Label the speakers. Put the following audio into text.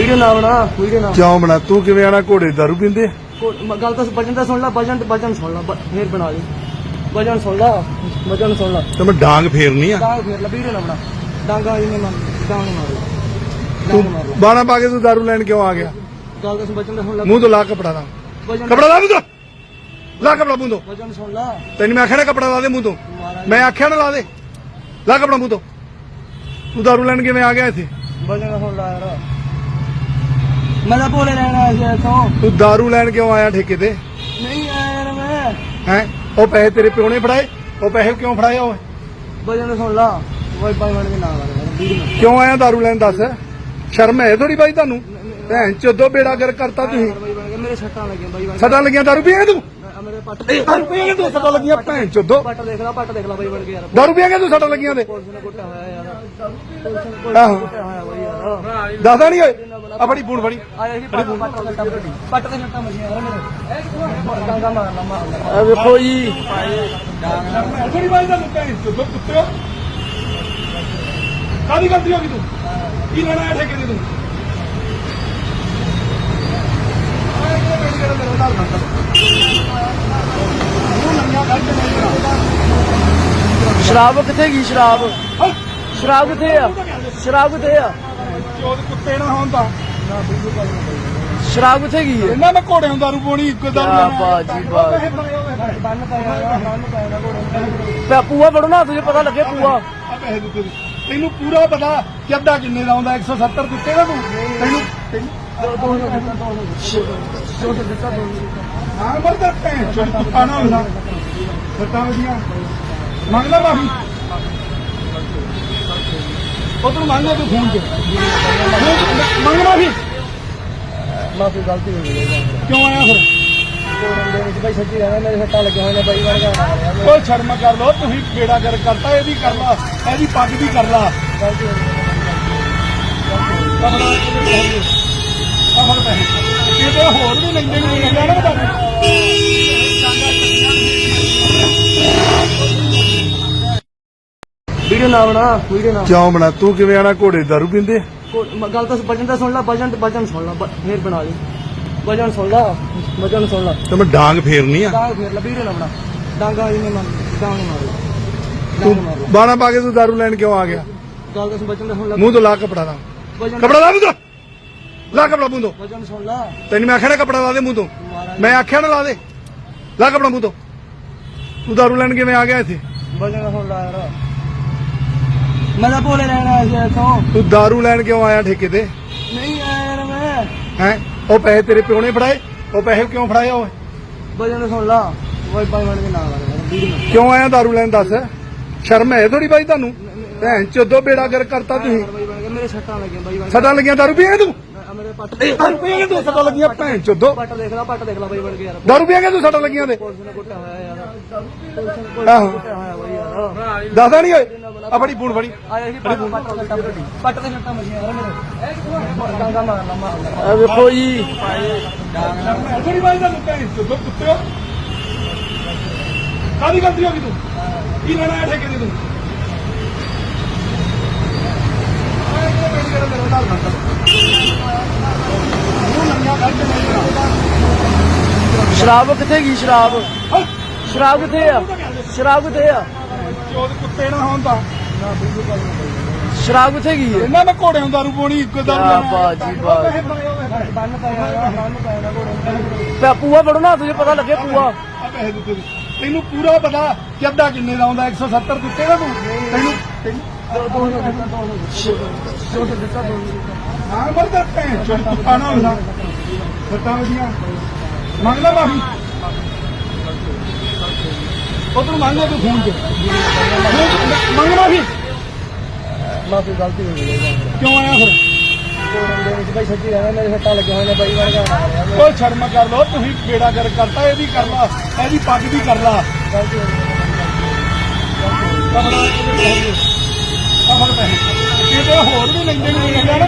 Speaker 1: Video ਨਾ ਬਣਾ video ਨਾ।
Speaker 2: ਕਿਉਂ ਬਣਾ? ਤੂੰ ਕਿਵੇਂ ਆਣਾ? ਘੋੜੇ ਦਾਰੂ ਪੀਂਦੇ?
Speaker 1: ਕੋ- ਮ- ਗੱਲ ਤਾਂ ਵਜਨ ਤਾਂ ਸੁਣ ਲੈ ਵਜਨ ਵਜਨ ਸੁਣ ਲੈ ਬ- ਫੇਰ ਬਣਾ ਲਈ। ਵਜਨ ਸੁਣ ਲੈ ਵਜਨ ਸੁਣ ਲੈ।
Speaker 2: ਤੇ ਮੈਂ ਡਾਂਗ ਫੇਰਨੀ ਆ।
Speaker 1: ਡਾਂਗ ਫੇਰ ਲੈ ਵੀਡੀਓ ਨਾ ਬਣਾ। ਡਾਂਗਾ ਇਹਨੇ ਮਾਰ ਡਾਂਗ ਮਾਰ। ਲੈ
Speaker 2: ਤੂੰ
Speaker 1: ਡਾਂਗ ਮਾਰ। ਲੈ
Speaker 2: ਬਾਣਾ ਪਾ ਕੇ ਤੂੰ ਦਾਰੂ ਲੈਣ ਕਿਉਂ ਆ ਗਿਆ?
Speaker 1: ਗੱਲ ਤਾਂ ਵਜਨ ਤਾਂ ਸੁਣ ਲੈ।
Speaker 2: ਮੂੰਹ ਤੋਂ ਲਾ ਕਪੜਾ ਦਾ
Speaker 1: ਵਜਨ
Speaker 2: ਕਪੜਾ ਲਾ ਮੂੰਹ ਤੋਂ। ਲਾ ਕਪੜਾ ਮੂੰਹ ਤੋਂ।
Speaker 1: ਵਜਨ ਸੁਣ ਲੈ।
Speaker 2: ਤੈਨੂੰ ਮੈਂ ਆਖਿਆ ਨਾ ਕਪੜਾ ਲਾ ਦੇ ਮੂੰਹ ਤੋਂ। ਮੈਂ ਆਖਿਆ ਨਾ ਲਾ ਦੇ। ਲਾ ਕਪੜਾ ਮੂੰਹ ਤੋਂ। ਤੂੰ ਦਾਰੂ ਲੈਣ ਕਿਵੇਂ ਆ ਗਿਆ ਇੱਥੇ?
Speaker 1: ਵਜਨ ਸੁਣ ਲੈ ਯਾਰ। ਮੈਂ ਤਾਂ ਭੋਲੇ ਰਹਿਣਾ ਸੀ ਇੱਥੋਂ।
Speaker 2: ਤੂੰ ਦਾਰੂ ਲੈਣ ਕਿਉਂ ਆਇਆ ਠੇਕੇ ਤੇ?
Speaker 1: ਨਹੀਂ ਆਇਆ ਯਾਰ ਮੈਂ।
Speaker 2: ਹੈ? ਉਹ ਪੈਸੇ ਤੇਰੇ ਪਿਓ ਨੇ ਫੜਾਏ? ਉਹ ਪੈਸੇ ਕਿਉਂ ਫੜਾਏ ਓਏ?
Speaker 1: ਵਜਨ ਸੁਣ ਲੈ। ਵਾਈ ਪਾਈ ਬਣ ਕੇ ਨਾ ਨਾ
Speaker 2: ਕਿਉਂ ਆਇਆ ਦਾਰੂ ਲੈਣ ਦੱਸ? ਸ਼ਰਮ ਹੈ ਥੋੜੀ ਬਾਈ ਤੁਹਾਨੂੰ? ਭੈਣ ਚੋਦੋ ਬੇੜਾ ਕਰ ਕਰਤਾ ਤੁਸੀਂ।
Speaker 1: ਮੇਰੇ ਸੱਟਾਂ ਲੱਗੀਆਂ ਬਾਈ
Speaker 2: ਸਦਾ ਲੱਗੀਆਂ ਦਾਰੂ ਪੀਏਗਾ ਤੂੰ?
Speaker 1: ਮੈਂ- ਮੇਰੇ ਪੱਟ
Speaker 2: ਦਾਰੂ ਪੀਏਗਾ ਤੂੰ ਸਦਾ ਲੱਗੀਆਂ ਭੈਣ ਚੋਦੋ?
Speaker 1: ਪੱਟ ਦੇਖ ਲੈ ਪੱਟ ਦੇਖ ਲੈ ਬਾਈ ਬਣ ਕੇ ਯਾਰ।
Speaker 2: ਦਾਰੂ ਪੀਏਗਾ ਤੂੰ ਸਦਾ ਲੱਗੀਆਂ ਤੇ
Speaker 1: ਪੁਲਿਸ ਨੇ ਕੁੱਟਿਆ ਹੋਇਆ ਯਾਰ। ਪੁਲਿਸ ਨੇ ਪੁਲਿਸ
Speaker 2: ਆਹੋ।
Speaker 1: ਕੁੱਟਿਆ ਹੋਇਆ ਬਾਈ ਯਾਰ।
Speaker 2: ਦੱਸਦਾ ਨਹੀਂ ਓਏ। ਆ ਫੜੀ ਫੋਨ ਫੜੀ।
Speaker 1: ਆਇਆ ਸੀ ਪੱਟ ਪੱਟ ਦੇ ਸੱਟਾਂ ਪੱਟ ਦੇ ਸੱਟਾਂ ਮਜੀਆਂ ਯਾਰ ਮੇਰੇ। ਡਾਂਗਾ ਮਾਰ ਲਾ ਮਾਰ ਲਾ। ਆ ਵੇਖੋ ਜੀ।
Speaker 2: ਥੋੜੀ ਬਾਈ ਦਾ ਭੈਣ ਚੋਦੋ ਕੁੱਤਿਓ ਕਾਦੀ ਗਲਤੀ ਹੋ ਗਈ ਤੂੰ? ਕੀ ਲੈਣਾ ਹੈ ਠੇਕੇ ਦੇ ਤੂੰ?
Speaker 1: ਸ਼ਰਾਬ ਕਿੱਥੇ ਗਈ? ਸ਼ਰਾਬ। ਸ਼ਰਾਬ ਕਿੱਥੇ ਆ? ਸ਼ਰਾਬ ਕਿੱਥੇ ਆ?
Speaker 2: ਚੋਦ ਕੁੱਤੇ ਨਾ ਹੋਣ ਤਾਂ।
Speaker 1: ਸ਼ਰਾਬ ਕਿੱਥੇ ਗਈ ਹੈ?
Speaker 2: ਇਹਨਾਂ ਮੈਂ ਘੋੜੇ ਨੂੰ ਦਾਰੂ ਪੋਣੀ ਇੱਕੋ ਦਾਰੂ ਲੈਣਾ।
Speaker 1: ਬਾਜੀ
Speaker 2: ਓਏ।
Speaker 1: ਬੰਨ ਪਾਇਆ ਬੰਨ ਪਾਇਆ ਪੂਆ ਫੜੋ ਨਾ ਤੁਝੇ ਪਤਾ ਲੱਗੇ ਪੂਆ।
Speaker 2: ਤੈਨੂੰ ਪੂਰਾ ਪਤਾ ਕਿ ਅੱਧਾ ਕਿੰਨੇ ਦਾ ਆਉਂਦਾ 170 ਦਿੱਤੇ ਨਾ ਤੂੰ। ਤੈਨੂੰ ਤੈਨੂੰ। ਹਾਂ ਮਰਦਾ ਭੈਣ ਕੁੱਤਾ ਨਾ। ਹੁੰਦਾ ਸੱਟਾਂ ਵਧੀਆ। ਮੰਗ ਲੈ ਮਾਫੀ। ਤੂੰ ਮੰਗ ਲੈ ਤੂੰ ਫੋਨ ਤੇ। ਮੰਗ ਮਾਫੀ।
Speaker 1: ਮਾਫੀ ਗਲਤੀ ਹੋ ਗਈ
Speaker 2: ਕਿਉਂ ਆਇਆ ਫਿਰ?
Speaker 1: ਦੇ ਬਾਈ ਸੱਚੀ ਰਹਿਣਾ ਮੇਰੇ ਸੱਟਾਂ ਲੱਗੀਆਂ ਹੋਈਆਂ ਨੇ ਬਾਈ ਬਣ ਕੇ
Speaker 2: ਕੋਈ ਸ਼ਰਮ ਕਰ ਲੋ ਤੁਸੀਂ ਬੇੜਾ ਕਰ ਕਰਤਾ ਇਹਦੀ ਕਰ ਲਾ ਇਹਦੀ ਪੱਗ ਵੀ ਕਰ ਲਾ।
Speaker 1: ਗਲਤੀ ਹੋ। ਗਈ
Speaker 2: ਆਪਣਾ ਆਪਣਾ ਪੈਸੇ ਕਿਤੇ ਹੋਰ ਵੀ ਲੈਂਦੇ ਨਹੀਂ ਲੈਂਦਾ ਨਾ
Speaker 1: ਵੀਡੀਓ ਨਾ ਬਣਾ ਵੀਡੀਓ ਨਾ
Speaker 2: ਕਿਉਂ ਬਣਾ? ਤੂੰ ਕਿਵੇਂ ਆਣਾ ਘੋੜੇ ਦਾਰੂ ਪੀਂਦੇ?
Speaker 1: ਗੱਲ ਤਾਂ ਵਜਨ ਤਾਂ ਸੁਣ ਲੈ ਵਜਨ ਵਜਨ ਸੁਣ ਲੈ ਫੇਰ ਬਣਾ ਲਈ। ਵਜਨ ਸੁਣ ਲੈ ਵਜਨ ਸੁਣ ਲੈ।
Speaker 2: ਤੇ ਮੈਂ ਡਾਂਗ ਫੇਰਨੀ ਆ।
Speaker 1: ਡਾਂਗ ਫੇਰ ਲੈ ਵੀਡੀਓ ਨਾ ਬਣਾ। ਡਾਂਗਾ ਇਹਨੇ ਮਾਰ ਡਾਂਗ ਮਾਰ ਲੈ
Speaker 2: ਤੂੰ ਬਾਣਾ ਪਾ ਕੇ ਤੂੰ ਦਾਰੂ ਲੈਣ ਕਿਉਂ ਆ ਗਿਆ?
Speaker 1: ਗੱਲ ਤਾਂ ਵਜਨ ਤਾਂ ਸੁਣ ਲੈ।
Speaker 2: ਮੂੰਹ ਤੋਂ ਲਾ ਕਪੜਾ ਦਾ ਕਪੜਾ ਲਾ ਮੂੰਹ ਤੋਂ। ਲਾ ਕਪੜਾ ਮੂੰਹ ਤੋਂ।
Speaker 1: ਵਜਨ ਸੁਣ ਲੈ।
Speaker 2: ਤੈਨੂੰ ਮੈਂ ਆਖਿਆ ਨਾ ਕਪੜਾ ਲਾ ਦੇ ਮੂੰਹ ਤੋਂ। ਮੈਂ ਆਖਿਆ ਨਾ ਲਾ ਦੇ। ਲਾ ਕਪੜਾ ਮੂੰਹ ਤੋਂ। ਤੂੰ ਦਾਰੂ ਲੈਣ ਕਿਵੇਂ ਆ ਗਿਆ ਇੱਥੇ?
Speaker 1: ਵਜਨ ਸੁਣ ਲੈ ਯਾਰ। ਮੈਂ ਤਾਂ ਭੋਲੇ ਰਹਿਣਾ ਸੀ ਇੱਥੋਂ।
Speaker 2: ਤੂੰ ਦਾਰੂ ਲੈਣ ਕਿਉਂ ਆਇਆ ਠੇਕੇ ਤੇ?
Speaker 1: ਨਹੀਂ ਆਇਆ ਯਾਰ ਮੈਂ।
Speaker 2: ਹੈ? ਉਹ ਪੈਸੇ ਤੇਰੇ ਪਿਓ ਨੇ ਫੜਾਏ? ਉਹ ਪੈਸੇ ਕਿਉਂ ਫੜਾਏ ਓਏ?
Speaker 1: ਵਜਨ ਸੁਣ ਲੈ। ਵਾਈ ਪਾਈ ਬਣ ਕੇ ਨਾ ਕਰ ਯਾਰ ਵੀਡੀਓ ਨਾ
Speaker 2: ਕਿਉਂ ਆਇਆ ਦਾਰੂ ਲੈਣ ਦੱਸ? ਸ਼ਰਮ ਹੈ ਥੋੜੀ ਬਾਈ ਤੁਹਾਨੂੰ? ਭੈਣ ਚੋਦੋ ਬੇੜਾ ਕਰ ਕਰਤਾ ਤੁਸੀਂ।
Speaker 1: ਮੇਰੇ ਸੱਟਾਂ ਲੱਗੀਆਂ ਬਾਈ
Speaker 2: ਸਦਾ ਲੱਗੀਆਂ ਦਾਰੂ ਪੀਏਗਾ ਤੂੰ
Speaker 1: ਮੇਰੇ ਪੱਟ
Speaker 2: ਦਾਰੂ ਪੀਏਗਾ ਤੂੰ ਸਦਾ ਲੱਗੀਆਂ? ਭੈਣ ਚੋਦੋ।
Speaker 1: ਪੱਟ ਦੇਖ ਲੈ ਪੱਟ ਦੇਖ ਲੈ ਬਾਈ ਬਣ ਕੇ ਯਾਰ।
Speaker 2: ਦਾਰੂ ਪੀਏਗਾ ਤੂੰ ਸਦਾ ਲੱਗੀਆਂ ਤੇ?
Speaker 1: ਪੁਲਿਸ ਨੇ ਕੁੱਟਿਆ ਹੋਇਆ ਯਾਰ। ਪੁਲਿਸ ਨੇ ਕੁੱਟਿਆ ਹੋਇਆ ਬਾਈ ਯਾਰ।
Speaker 2: ਦੱਸਦਾ ਨਹੀਂ ਓਏ। ਆ ਫੜੀ ਫੋਨ ਫੜੀ।
Speaker 1: ਆਇਆ ਸੀ ਪੱਟ ਪੱਟ ਦੇ ਸੱਟਾਂ ਦੇ ਸੱਟਾਂ ਮਜੀਆਂ ਯਾਰ ਮੇਰੇ। ਡਾਂਗਾ ਮਾਰ ਲਾ ਮਾਰ ਲਾ। ਆ ਵੇਖੋ ਜੀ।
Speaker 2: ਥੋੜੀ ਬਾਈ ਦਾ ਭੈਣ ਚੋਦੋ ਕੁੱਤਿਓ ਕਾਦੀ ਗਲਤੀ ਹੋ ਗਈ ਤੂੰ? ਕੀ ਲੈਣਾ ਹੈ ਠੇਕੇ ਦੇ ਤੂੰ?
Speaker 1: ਸ਼ਰਾਬ ਕਿੱਥੇ ਗਈ ਸ਼ਰਾਬ? ਸ਼ਰਾਬ ਕਿੱਥੇ ਆ? ਸ਼ਰਾਬ ਕਿੱਥੇ ਆ?
Speaker 2: ਚੋਦ ਕੁੱਤੇ ਨਾ ਹੋਣ ਤਾਂ।
Speaker 1: ਸ਼ਰਾਬ ਕਿੱਥੇ ਗਈ ਹੈ
Speaker 2: ਇਹਨਾਂ ਮੈਂ ਘੋੜੇ ਨੂੰ ਦਾਰੂ ਪੋਣੀ ਇੱਕੋ ਦਾਰੂ ਲੈਣਾ।
Speaker 1: ਬਾਜੀ
Speaker 2: ਓਏ।
Speaker 1: ਬੰਨ ਪਾਇਆ ਬੰਨ ਪਾਇਆ ਪਾ ਪੂਆ ਫੜੋ ਨਾ ਤੁਝੇ ਪਤਾ ਲੱਗੇ ਪੂਆ।
Speaker 2: ਤੈਨੂੰ ਪੂਰਾ ਪਤਾ ਕਿ ਅੱਧਾ ਕਿੰਨੇ ਦਾ ਆਉਂਦਾ 170 ਦਿੱਤੇ ਨਾ ਤੂੰ ਤੈਨੂੰ ਹਾਂ ਮਰਦਾ ਭੈਣ ਚੋਦ ਕੁੱਤਾ ਹੁੰਦਾ ਸੱਟਾਂ ਵਧੀਆ ਮੰਗ ਮਾਫੀ ਉਹ ਤੂੰ ਤੂੰ ਫੋਨ ਤੇ ਮੰਗ ਮਾਫੀ
Speaker 1: ਮਾਫੀ ਗਲਤੀ ਹੋ ਗਈ
Speaker 2: ਕਿਉਂ ਆਇਆ ਫਿਰ
Speaker 1: ਦੇ ਵਿੱਚ
Speaker 2: ਕੋਈ ਸ਼ਰਮ ਕਰ ਲੋ ਤੁਸੀਂ ਬੇੜਾ ਕਰ ਕਰਤਾ ਇਹਦੀ ਕਰ ਲਾ ਇਹਦੀ ਪੱਗ ਵੀ ਕਰ ਲਾ
Speaker 1: ਗਲਤੀ ਹੋ ਗਈ
Speaker 2: ਆਪਣਾ ਆਪਣਾ ਪੈਸੇ ਕਿਤੇ ਹੋਰ ਵੀ ਲੈਂਦੇ ਨਹੀਂ ਲੈਂਦਾ